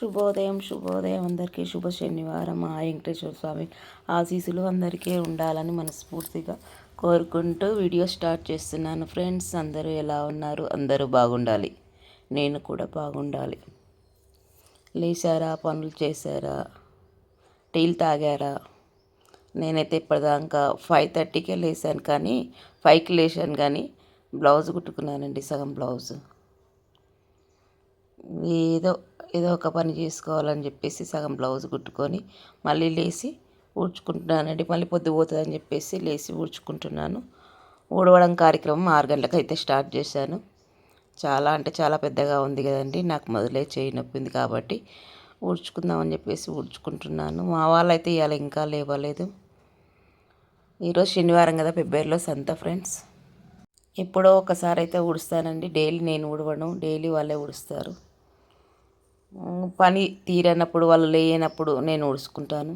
శుభోదయం శుభోదయం అందరికీ. శుభ శనివారం. ఆ వెంకటేశ్వర స్వామి ఆశీసులు అందరికీ ఉండాలని మనస్ఫూర్తిగా కోరుకుంటూ వీడియో స్టార్ట్ చేస్తున్నాను. ఫ్రెండ్స్ అందరూ ఎలా ఉన్నారు? అందరూ బాగుండాలి. నేను కూడా బాగుండాలి. లేచారా? పనులు చేశారా? టీలు తాగారా? నేనైతే ఇప్పటిదాకా ఫైవ్ థర్టీకే లేచాను కానీ ఫైవ్కి లేచాను కానీ బ్లౌజ్ కుట్టుకున్నానండి సగం బ్లౌజ్. ఏదో ఏదో ఒక పని చేసుకోవాలని చెప్పేసి సగం బ్లౌజ్ కుట్టుకొని మళ్ళీ లేచి ఊడ్చుకుంటున్నానండి. మళ్ళీ పొద్దు పోతుందని చెప్పేసి లేచి ఊడ్చుకుంటున్నాను. ఊడవడం కార్యక్రమం ఆరు గంటలకు అయితే స్టార్ట్ చేశాను. చాలా అంటే చాలా పెద్దగా ఉంది కదండి నాకు మొదలే చేయి నొప్పింది కాబట్టి ఊడ్చుకుందామని చెప్పేసి ఊడ్చుకుంటున్నాను. మా వాళ్ళైతే ఇవాళ ఇంకా లేవలేదు. ఈరోజు శనివారం కదా ఫిబ్రవరిలో సంత ఫ్రెండ్స్. ఎప్పుడో ఒకసారి అయితే ఊడుస్తానండి. డైలీ నేను ఊడవను డైలీ వాళ్ళే ఊడుస్తారు. పని తీరనప్పుడు వాళ్ళు లేనప్పుడు నేను ఊడ్చుకుంటాను.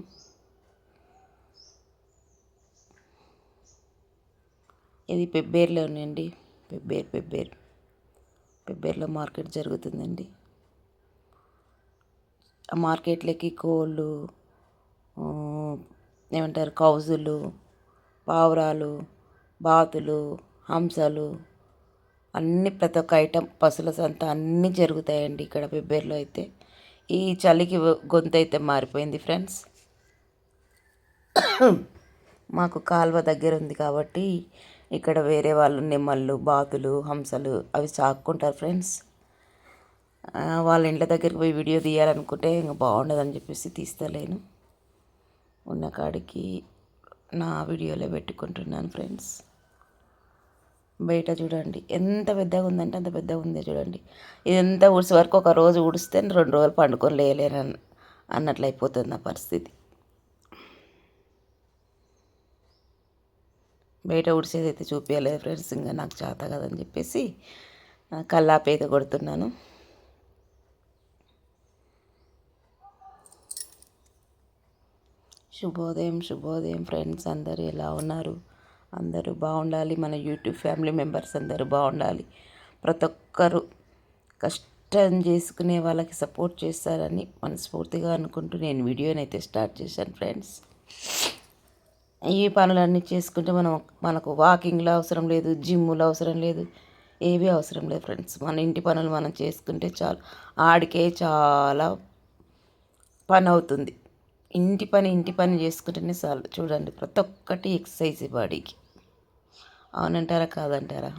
ఇది పెబ్బేరులోనండి పెబ్బేరు పెబ్బేరు. పెబ్బేరులో మార్కెట్ జరుగుతుందండి. ఆ మార్కెట్లోకి కోళ్ళు ఏమంటారు కౌజులు పావురాలు బాతులు హంసలు అన్ని ప్రతి ఒక్క ఐటెం పశుల సంత అన్నీ జరుగుతాయండి ఇక్కడ పెబ్బేరులో అయితే. ఈ చలికి గొంతు అయితే మారిపోయింది ఫ్రెండ్స్. మాకు కాలువ దగ్గర ఉంది కాబట్టి ఇక్కడ వేరే వాళ్ళు నిమ్మళ్ళు బాతులు హంసలు అవి సాక్కుంటారు ఫ్రెండ్స్. వాళ్ళ ఇంట్ల దగ్గరికి పోయి వీడియో తీయాలనుకుంటే ఇంకా బాగుండదని చెప్పేసి తీస్తలేను. ఉన్న కాడికి నా వీడియోలో పెట్టుకుంటున్నాను ఫ్రెండ్స్. బయట చూడండి. ఎంత పెద్దగా ఉందంటే అంత పెద్దగా ఉంది చూడండి. ఇదంతా ఊడ్చే వరకు ఒక రోజు ఊడిస్తే రెండు రోజులు పండుకొని లేయలేను అన్నట్లు అయిపోతుంది నా పరిస్థితి. బయట ఊడ్చేది అయితే చూపించలేదు ఫ్రెండ్స్ ఇంకా నాకు చేత కదని చెప్పేసి కల్లాపేద కొడుతున్నాను. శుభోదయం శుభోదయం ఫ్రెండ్స్ అందరూ ఎలా ఉన్నారు? అందరూ బాగుండాలి. మన యూట్యూబ్ ఫ్యామిలీ మెంబర్స్ అందరూ బాగుండాలి. ప్రతి ఒక్కరు కష్టం చేసుకునే వాళ్ళకి సపోర్ట్ చేస్తారని మనస్ఫూర్తిగా అనుకుంటూ నేను వీడియోని అయితే స్టార్ట్ చేశాను ఫ్రెండ్స్. ఈ పనులన్నీ చేసుకుంటే మనం మనకు వాకింగ్లో అవసరం లేదు జిమ్లో అవసరం లేదు ఏవి అవసరం లేదు ఫ్రెండ్స్. మన ఇంటి పనులు మనం చేసుకుంటే చాలు. ఆడికే చాలా పని అవుతుంది. ఇంటి పని ఇంటి పని చేసుకుంటేనే చాలు. చూడండి ప్రతి ఒక్కటి ఎక్సర్సైజ్ బాడీకి. అవునంటారా కాదంటారా?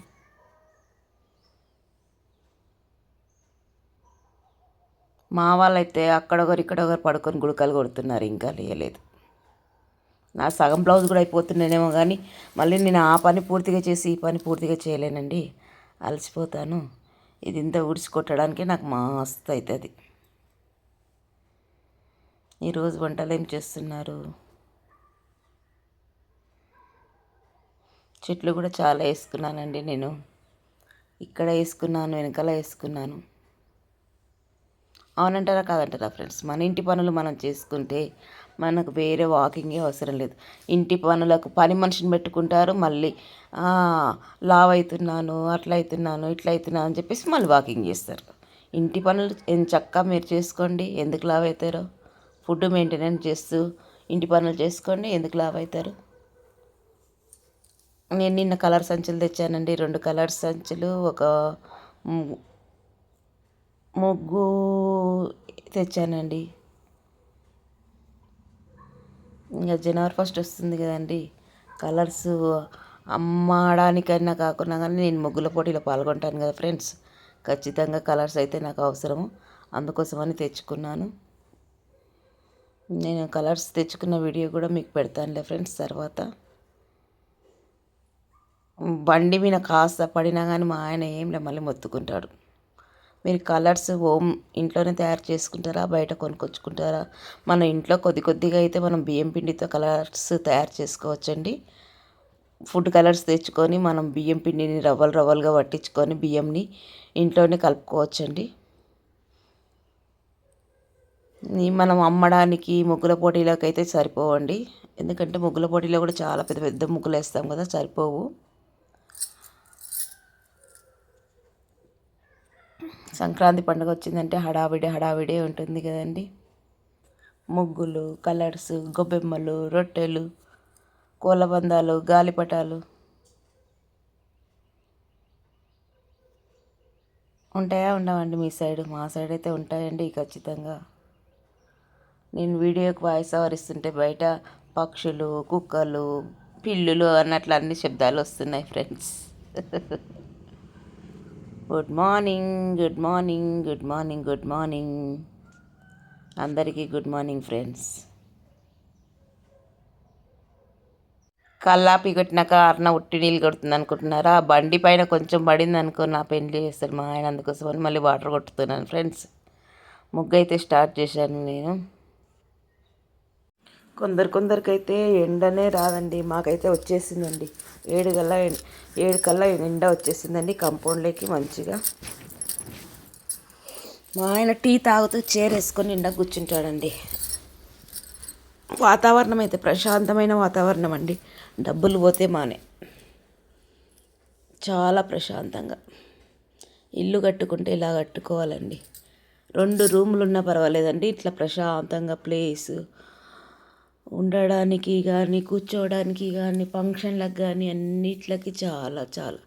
మా వాళ్ళైతే అక్కడొకరు ఇక్కడొకరు పడుకొని గుడకలు కొడుతున్నారు ఇంకా లేయలేదు. నా సగం బ్లౌజ్ కూడా అయిపోతున్నానేమో కానీ మళ్ళీ నేను ఆ పని పూర్తిగా చేసి ఈ పని పూర్తిగా చేయలేనండి. అలసిపోతాను. ఇది ఇంత ఉడిచి కొట్టడానికి నాకు మస్తు అవుతుంది ఈరోజు వంటలు ఏం చేస్తున్నారు? చెట్లు కూడా చాలా వేసుకున్నానండి నేను. ఇక్కడ వేసుకున్నాను వెనకాల వేసుకున్నాను. అవునంటారా కాదంటారా ఫ్రెండ్స్? మన ఇంటి పనులు మనం చేసుకుంటే మనకు వేరే వాకింగే అవసరం లేదు. ఇంటి పనులకు పని మనిషిని పెట్టుకుంటారు మళ్ళీ లావ్ అవుతున్నాను అట్లా అవుతున్నాను ఇట్లా అవుతున్నాను అని చెప్పేసి మళ్ళీ వాకింగ్ చేస్తారు. ఇంటి పనులు చక్కగా మీరు చేసుకోండి ఎందుకు లావ్ అవుతారో ఫుడ్ మెయింటెనెన్స్ చేస్తూ ఇంటి పనులు చేసుకోండి ఎందుకు లావ్ అవుతారు నేను నిన్న కలర్ సంచులు తెచ్చానండి. రెండు కలర్ సంచులు ఒక ముగ్గు తెచ్చానండి. ఇంకా జనవరి ఫస్ట్ వస్తుంది కదండి. కలర్స్ అమ్మడానికైనా కాకుండా కానీ నేను ముగ్గుల పోటీలో పాల్గొంటాను కదా ఫ్రెండ్స్. ఖచ్చితంగా కలర్స్ అయితే నాకు అవసరము. అందుకోసమని తెచ్చుకున్నాను. నేను కలర్స్ తెచ్చుకున్న వీడియో కూడా మీకు పెడతానులే ఫ్రెండ్స్ తర్వాత. బండి మీద కాస్త పడినా కానీ మా ఆయన ఏంలే మళ్ళీ మొత్తుకుంటాడు. మీరు కలర్స్ హోమ్ ఇంట్లోనే తయారు చేసుకుంటారా? బయట కొనుక్కొచ్చుకుంటారా? మన ఇంట్లో కొద్ది కొద్దిగా అయితే మనం బియ్యం పిండితో కలర్స్ తయారు చేసుకోవచ్చండి. ఫుడ్ కలర్స్ తెచ్చుకొని మనం బియ్యం పిండిని రవ్వలు రవ్వలుగా పట్టించుకొని బియ్యంని ఇంట్లోనే కలుపుకోవచ్చండి. మనం అమ్మడానికి ముగ్గుల పోటీలోకి అయితే సరిపోవండి. ఎందుకంటే ముగ్గుల పోటీలో కూడా చాలా పెద్ద పెద్ద ముగ్గులు వేస్తాం కదా సరిపోవు. సంక్రాంతి పండుగ వచ్చిందంటే హడావిడి హడావిడే ఉంటుంది కదండి. ముగ్గులు కలర్స్ గొబ్బెమ్మలు రొట్టెలు కోలబందాలు గాలిపటాలు ఉంటాయా ఉండవండి మీ సైడ్? మా సైడ్ అయితే ఉంటాయండి ఖచ్చితంగా. నేను వీడియోకి వాయిస్ ఓవర్ ఇస్తుంటే బయట పక్షులు కుక్కలు పిల్లులు అన్నట్లు అన్ని శబ్దాలు వస్తున్నాయి friends. Good morning good morning good morning good morning. అందరికీ గుడ్ మార్నింగ్ ఫ్రెండ్స్. కల్లాపి కొట్టినాక అర్న ఉట్టి నీళ్ళు కొడుతుంది అనుకుంటున్నారా? బండి పైన కొంచెం పడింది అనుకో నా పెళ్ళి చేస్తారు మా ఆయన అందుకోసం మళ్ళీ వాటర్ కొట్టుతున్నాను ఫ్రెండ్స్. ముగ్గు అయితే స్టార్ట్ చేశాను నేను. కొందరు కొందరికైతే ఎండనే రాదండి. మాకైతే వచ్చేసిందండి. ఏడు కల్లా ఏడు కల్లా ఎండ వచ్చేసిందండి కంపౌండ్లోకి మంచిగా. మా ఆయన టీ తాగుతూ చైర్ వేసుకొని ఎండ కూర్చుంటాడండి. వాతావరణం అయితే ప్రశాంతమైన వాతావరణం అండి. డబ్బులు పోతే మానే. చాలా ప్రశాంతంగా. ఇల్లు కట్టుకుంటే ఇలా కట్టుకోవాలండి. రెండు రూములు ఉన్నా పర్వాలేదండి. ఇట్లా ప్రశాంతంగా ప్లేస్. ఉండడానికి కానీ కూర్చోవడానికి కానీ ఫంక్షన్లకు కానీ అన్నిట్లకి చాలా చాలా.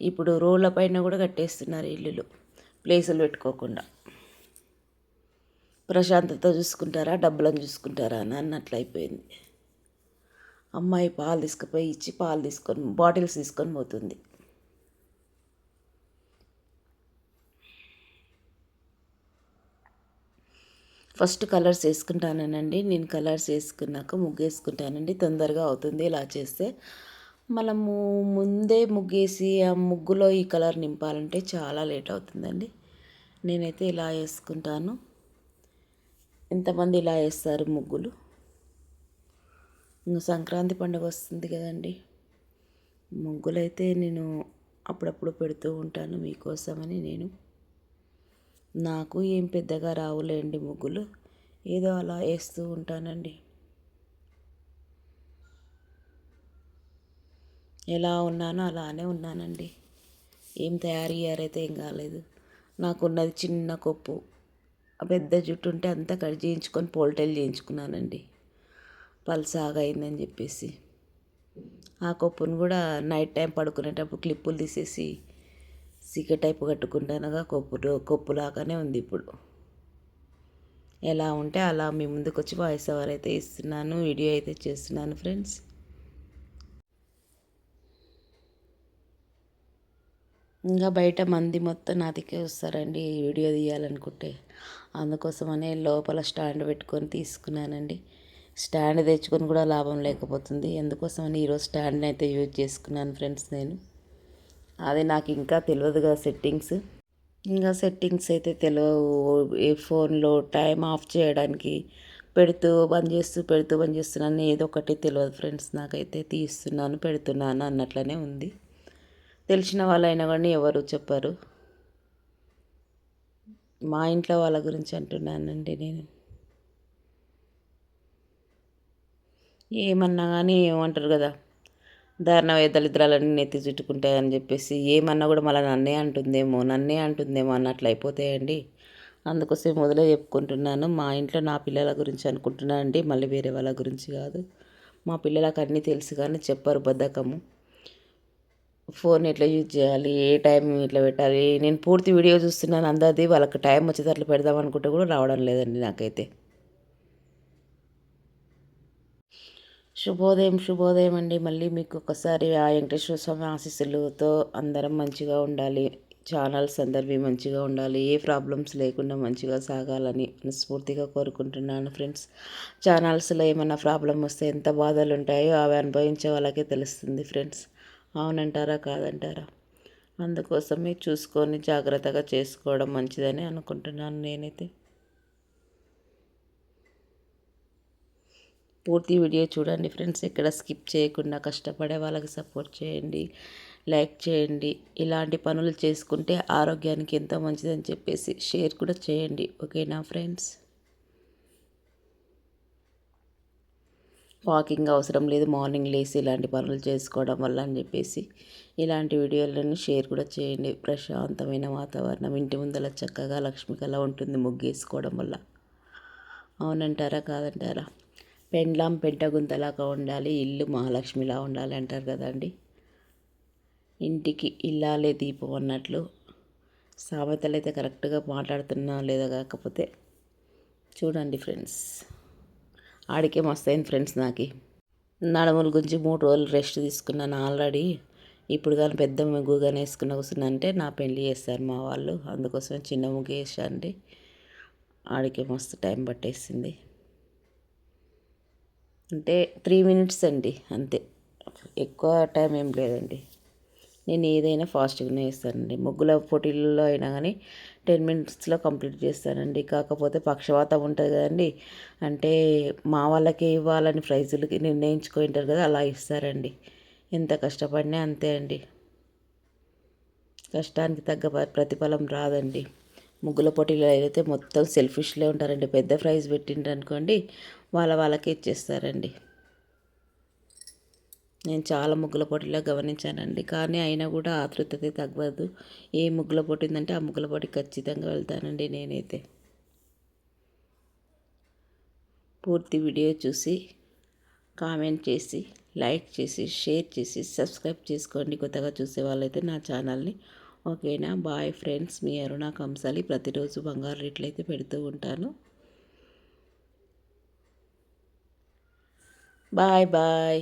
ఇప్పుడు రోడ్ల పైన కూడా కట్టేస్తున్నారు ఇల్లులు. ప్లేసులు పెట్టుకోకుండా. ప్రశాంతత చూసుకుంటారా డబ్బులను చూసుకుంటారా అని అన్నట్లు అయిపోయింది. అమ్మాయి పాలు తీసుకుపోయి ఇచ్చి పాలు తీసుకొని బాటిల్స్ తీసుకొని పోతుంది. ఫస్ట్ కలర్స్ వేసుకుంటానండి నేను కలర్స్ వేసుకున్నాక ముగ్గు వేసుకుంటానండి తొందరగా అవుతుంది ఇలా చేస్తే. మనము ముందే ముగ్గేసి ఆ ముగ్గులో ఈ కలర్ నింపాలంటే చాలా లేట్ అవుతుందండి. నేనైతే ఇలా వేసుకుంటాను. ఎంతమంది ఇలా వేస్తారు ముగ్గులు? ఇంకా సంక్రాంతి పండుగ వస్తుంది కదండి. ముగ్గులైతే నేను అప్పుడప్పుడు పెడుతూ ఉంటాను మీకోసమని నేను. నాకు ఏం పెద్దగా రావులేండి ముగ్గులు. ఏదో అలా వేస్తూ ఉంటానండి. ఎలా ఉన్నానో అలానే ఉన్నానండి. ఏం తయారు అయ్యారైతే ఏం కాలేదు. నాకున్నది చిన్న కొప్పు. పెద్ద జుట్టు ఉంటే అంతా కట్ చేయించుకొని పోల్టైల్ చేయించుకున్నానండి. పల్సాగా అయిందని చెప్పేసి. ఆ కొప్పును కూడా నైట్ టైం పడుకునేటప్పుడు క్లిప్పులు తీసేసి సీక టైపు కట్టుకుంటానగా కొప్పు కొప్పులాగానే ఉంది ఇప్పుడు. ఎలా ఉంటే అలా మీ ముందుకు వచ్చి వాయిస్ ఓవర్ అయితే ఇస్తున్నాను వీడియో అయితే చేస్తున్నాను ఫ్రెండ్స్. ఇంకా బయట మంది మొత్తం నా నాదికే వస్తారండి వీడియో తీయాలనుకుంటే. అందుకోసమనే లోపల స్టాండ్ పెట్టుకొని తీసుకున్నానండి. స్టాండ్ తెచ్చుకొని కూడా లాభం లేకపోతుంది. ఎందుకోసమని ఈరోజు స్టాండ్ని అయితే యూజ్ చేసుకున్నాను ఫ్రెండ్స్ నేను. అది నాకు ఇంకా తెలియదుగా సెట్టింగ్స్. ఇంకా సెట్టింగ్స్ అయితే తెలియవు ఏ ఫోన్లో టైం ఆఫ్ చేయడానికి పెడుతూ బంద్ చేస్తూ పెడుతూ బంద్ చేస్తున్నాను ఏదో ఒకటి తెలియదు ఫ్రెండ్స్. నాకైతే తీస్తున్నాను పెడుతున్నాను అన్నట్లనే ఉంది. తెలిసిన వాళ్ళైనా కానీ ఎవరు చెప్పరు. మా ఇంట్లో వాళ్ళ గురించి అంటున్నానండి నేను. ఏమన్నా కానీ ఏమంటారు కదా? దారుణ దళిద్రాలన్నీ నెత్తి చుట్టుకుంటాయని చెప్పేసి ఏమన్నా కూడా మళ్ళీ నన్నే అంటుందేమో నన్నే అంటుందేమో అన్నట్లు అయిపోతాయండి. అందుకోసం మొదలే చెప్పుకుంటున్నాను. మా ఇంట్లో నా పిల్లల గురించి అనుకుంటున్నాను అండి మళ్ళీ వేరే వాళ్ళ గురించి కాదు. మా పిల్లలకు అన్నీ తెలుసు కానీ చెప్పారు బద్ధకము. ఫోన్ ఎట్లా యూజ్ చేయాలి ఏ టైం ఇట్లా పెట్టాలి నేను పూర్తి వీడియో చూస్తున్నాను అందరిది వాళ్ళకి టైం వచ్చేటట్లు పెడదాం అనుకుంటే కూడా రావడం లేదండి నాకైతే. శుభోదయం శుభోదయం అండి. మళ్ళీ మీకు ఒకసారి ఆ వెంకటేశ్వర స్వామి ఆశీస్సులతో అందరం మంచిగా ఉండాలి. ఛానల్స్ అందరివి మంచిగా ఉండాలి. ఏ ప్రాబ్లమ్స్ లేకుండా మంచిగా సాగాలని మనస్ఫూర్తిగా కోరుకుంటున్నాను ఫ్రెండ్స్. ఛానల్స్లో ఏమైనా ప్రాబ్లం వస్తే ఎంత బాధలు ఉంటాయో అవి అనుభవించే వాళ్ళకే తెలుస్తుంది ఫ్రెండ్స్. అవునంటారా కాదంటారా? అందుకోసమే చూసుకొని జాగ్రత్తగా చేసుకోవడం మంచిదని అనుకుంటున్నాను నేనైతే. పూర్తి వీడియో చూడండి ఫ్రెండ్స్. ఇక్కడ స్కిప్ చేయకుండా కష్టపడే వాళ్ళకి సపోర్ట్ చేయండి లైక్ చేయండి. ఇలాంటి పనులు చేసుకుంటే ఆరోగ్యానికి ఎంతో మంచిదని చెప్పేసి షేర్ కూడా చేయండి. ఓకేనా ఫ్రెండ్స్? వాకింగ్ అవసరం లేదు మార్నింగ్ లేసి ఇలాంటి పనులు చేసుకోవడం వల్ల అని చెప్పేసి ఇలాంటి వీడియోలను షేర్ కూడా చేయండి. ప్రశాంతమైన వాతావరణం ఇంటి ముందర చక్కగా లక్ష్మి కళ ఉంటుంది ముగ్గేసుకోవడం వల్ల. అవునంటారా? కాదంటారా? పెండ్లాం పెంట గుంతలాగా ఉండాలి ఇల్లు మహాలక్ష్మిలా ఉండాలి అంటారు కదండి. ఇంటికి ఇల్లాలే దీపం అన్నట్లు సామెతలు అయితే కరెక్ట్గా మాట్లాడుతున్నా లేదా కాకపోతే చూడండి ఫ్రెండ్స్. ఆడికే మస్తయింది ఫ్రెండ్స్ నాకు. నడుముల గురించి మూడు రోజులు రెస్ట్ తీసుకున్నాను ఆల్రెడీ. ఇప్పుడు కానీ పెద్ద ముగ్గుగానే వేసుకున్న కూర్చున్నంటే నా పెళ్ళి చేస్తారు మా వాళ్ళు. అందుకోసం చిన్న ముగ్గు వేసాండి ఆడికి మస్తు టైం పట్టేసింది. అంటే త్రీ మినిట్స్ అండి అంతే. ఎక్కువ టైం ఏం లేదండి. నేను ఏదైనా ఫాస్ట్గానే వేస్తానండి ముగ్గుల పోటీల్లో అయినా కానీ టెన్ మినిట్స్లో కంప్లీట్ చేస్తానండి. కాకపోతే పక్షవాతం ఉంటుంది కదండి. అంటే మా వాళ్ళకి ఇవ్వాలని ప్రైజులకి నిర్ణయించుకుంటారు కదా అలా ఇస్తారండి. ఎంత కష్టపడినా అంతే అండి. కష్టానికి తగ్గ ప్రతిఫలం రాదండి. ముగ్గుల పోటీలో అయితే మొత్తం సెల్ఫిష్లే ఉంటారండి పెద్ద ప్రైజ్ పెట్టిండ్రు అనుకోండి వాళ్ళ వాళ్ళకి ఇచ్చేస్తారండి. నేను చాలా ముగ్గుల పోటీలో గమనించానండి. కానీ అయినా కూడా ఆతృతతే తగ్గదు. ఏ ముగ్గుల పోటీ ఉందంటే ఆ ముగ్గుల పోటీ ఖచ్చితంగా వెళ్తానండి నేనైతే. పూర్తి వీడియో చూసి కామెంట్ చేసి లైక్ చేసి షేర్ చేసి సబ్స్క్రైబ్ చేసుకోండి. కొత్తగా చూసే వాళ్ళైతే నా ఛానల్ని ఓకేనా? బాయ్ ఫ్రెండ్స్ మీ అరుణ కంసాలి ప్రతిరోజు బంగారు రేట్లు అయితే పెడుతూ ఉంటాను. Bye bye.